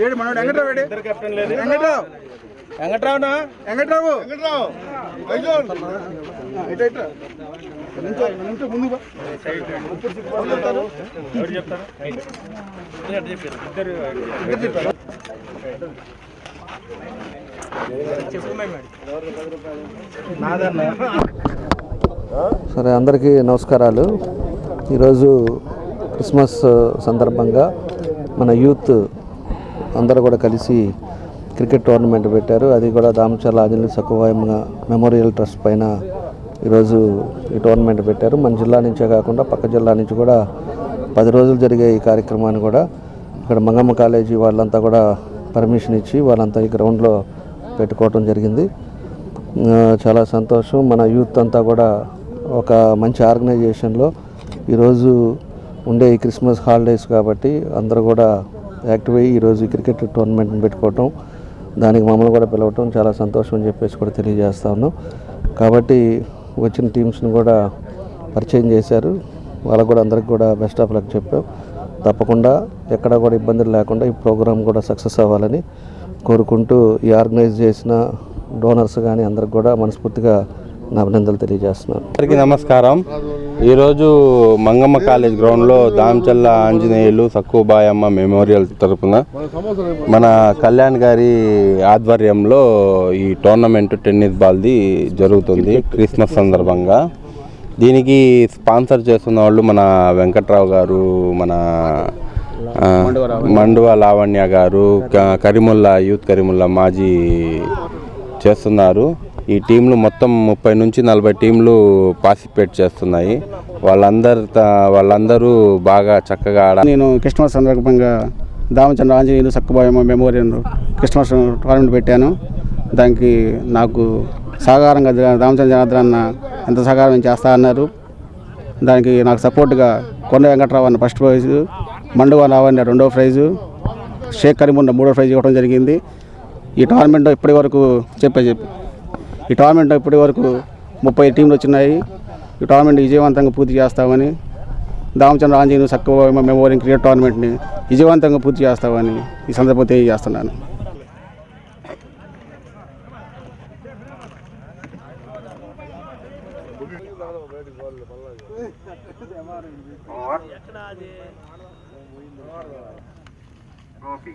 ఏడు మనోడు వెంకట్రావు ఏడు? వెంకట్రావు? వెంకట్రావునా? వెంకట్రావు? వెంకట్రావు! ఇటు ఇటు సరే అందరికీ నమస్కారాలు. ఈరోజు క్రిస్మస్ సందర్భంగా మన యూత్ అందరూ కూడా కలిసి క్రికెట్ టోర్నమెంట్ పెట్టారు. అది కూడా దామచర్ల ఆంజనేయ సకువాయమ్మ మెమోరియల్ ట్రస్ట్ పైన ఈరోజు ఈ టోర్నమెంట్ పెట్టారు. మన జిల్లా నుంచే కాకుండా పక్క జిల్లా నుంచి కూడా పది రోజులు జరిగే ఈ కార్యక్రమాన్ని కూడా ఇక్కడ మంగమ్మ కాలేజీ వాళ్ళంతా కూడా పర్మిషన్ ఇచ్చి వాళ్ళంతా ఈ గ్రౌండ్లో పెట్టుకోవటం జరిగింది. చాలా సంతోషం. మన యూత్ అంతా కూడా ఒక మంచి ఆర్గనైజేషన్లో ఈరోజు ఉండే ఈ క్రిస్మస్ హాలిడేస్ కాబట్టి అందరూ కూడా యాక్టివ్ అయ్యి ఈరోజు ఈ క్రికెట్ టోర్నమెంట్ని పెట్టుకోవటం దానికి మమ్మల్ని కూడా పిలవటం చాలా సంతోషం అని చెప్పేసి కూడా తెలియజేస్తా ఉన్నాం. కాబట్టి వచ్చిన టీమ్స్ని కూడా పరిచయం చేశారు. వాళ్ళకు కూడా అందరికి కూడా బెస్ట్ ఆఫ్ లక్ చెప్పాం. తప్పకుండా ఎక్కడ కూడా ఇబ్బందులు లేకుండా ఈ ప్రోగ్రాం కూడా సక్సెస్ అవ్వాలని కోరుకుంటూ ఈ ఆర్గనైజ్ చేసిన డోనర్స్ కానీ అందరికి కూడా మనస్ఫూర్తిగా నా అభినందనలు తెలియజేస్తున్నాను. అందరికీ నమస్కారం. ఈరోజు మంగమ్మ కాలేజ్ గ్రౌండ్లో దామచల్ల ఆంజనేయులు సక్కుబాయమ్మ మెమోరియల్ తరపున మన కళ్యాణ్ గారి ఆధ్వర్యంలో ఈ టోర్నమెంట్ టెన్నిస్ బాల్ది జరుగుతుంది క్రిస్మస్ సందర్భంగా. దీనికి స్పాన్సర్ చేస్తున్న వాళ్ళు మన వెంకట్రావు గారు మన మండువ లావణ్య గారు క- యూత్ కరిముల్లా మాజీ చేస్తున్నారు. ఈ టీంలు మొత్తం ముప్పై నుంచి నలభై టీంలు పార్టిసిపేట్ చేస్తున్నాయి. వాళ్ళందరు వాళ్ళందరూ బాగా చక్కగా ఆడ నేను క్రిస్మస్ సందర్భంగా Damachandra Anjaneyulu Sakkubayamma memorial Christmas tournament పెట్టాను. దానికి నాకు సహకారంగా దామచంద్ర జనార్దన్ అన్న ఎంత సహకారం చేస్తా అన్నారు. దానికి నాకు సపోర్ట్గా కొండ వెంకట్రావు అన్న ఫస్ట్ ప్రైజు మండువ రావన్న రెండో ప్రైజు షేక్ కరీమున్న మూడో ప్రైజ్ ఇవ్వడం జరిగింది. ఈ టోర్నమెంట్ ఇప్పటి వరకు చెప్పే చెప్పి ఈ టోర్నమెంట్ ఇప్పటి వరకు ముప్పై టీంలు వచ్చినాయి. ఈ టోర్నమెంట్ విజయవంతంగా పూర్తి చేస్తామని దామచంద్ర ఆంజనేయ సక్క మెమోరియల్ క్రికెట్ టోర్నమెంట్ని విజయవంతంగా పూర్తి చేస్తామని ఈ సందర్భంగా తెలియజేస్తున్నాను. గోపి